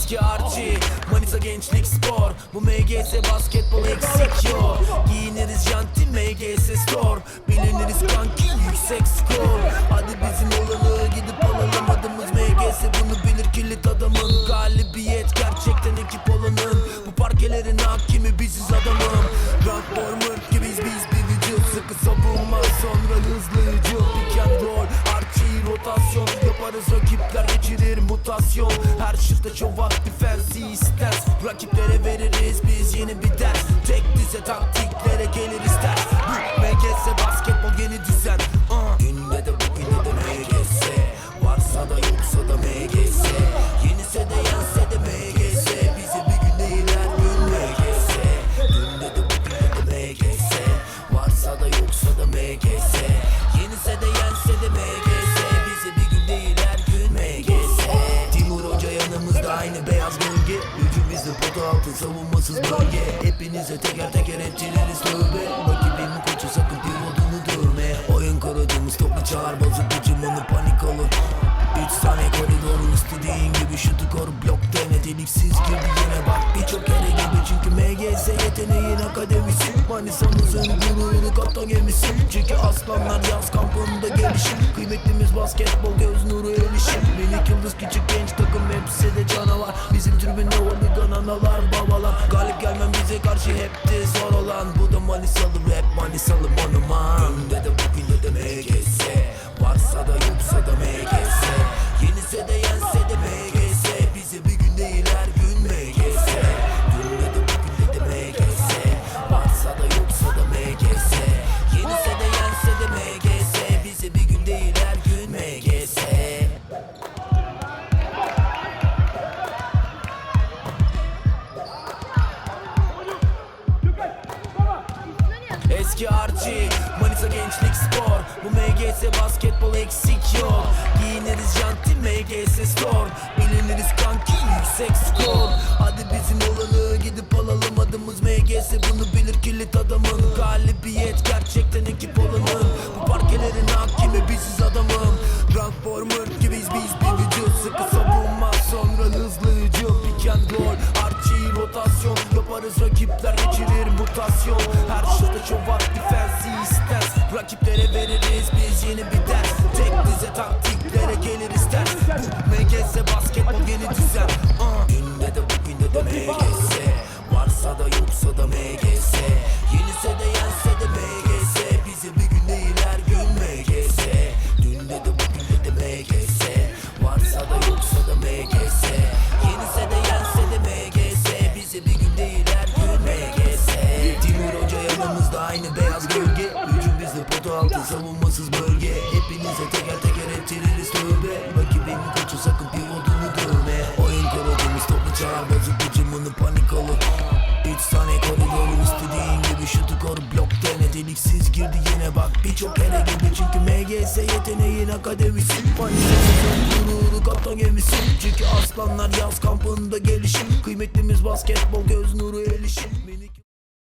Eski Archie Manisa Gençlik Spor. Bu MGS basketbol eksik yok. Giyiniriz janti MGS Store. Biliniriz kanki yüksek skor. Hadi bizim olanı gidip alalım Adımız MGS bunu bilir kilit adamın Galibiyet gerçekten ekip olanın. Bu parkelerin hakimi biziz adamım Rank former gibiyiz biz bir vücut Sıkı savunma. Sonra hızlı hücum Pick and roll. Archie rotasyon Yaparız rakipler geçirir mutasyon Show up defense stance Rakiplere veririz biz yeni bir ders. Tek dize taktiklere geliriz ters Hücum bizde potu altı savunmasız bölge. Hepinize teker teker ettiririz tövbe. Rakibimin koçu sakın pivotunu dövme. Oyun kuracımız toplu çağır bozuk gücümünü panik olur. Üç saniye koridorun istediğin gibi şutu koru blok dene. Deliksiz girdi yine bak. Birçok kere gibi Çünkü MGS yeteneğin akademisi. Manisa'mızın gururu kaptan gemisi. Çünkü aslanlar yaz kampında gelişim Kıymetlimiz basketbol göz nuru erişim Minik yıldız küçük genç takım hepsi de canavar. Bizim tribünde oligan analar babalar. Galip gelmem bize karşı hep de zor olan. Bu da Manisalı Eski Archie Manisa Gençlik Spor. Bu MGS basketbol eksik yok. Giyiniriz janti MGS Store Biliniriz kanki yüksek skor. Hadi bizim olanı gidip alalım Adımız MGS bunu bilir kilit adamın. Galibiyet gerçekten ekip olanın. Bu parkelerin hakimi biziz adamım Rank former gibiyiz biz bir vücut Sıkı savunma. Sonra hızlı hücum Pick and roll. Archie rotasyon Yaparız rakipler Rakiplere veririz dene Deliksiz girdi yine bak. Birçok kere gibi Çünkü MGS yeteneğin akademisi. Manisa'mızın gururu kaptan gemisi. Çünkü aslanlar yaz kampında gelişim. Kıymetlimiz basketbol göz nuru erişim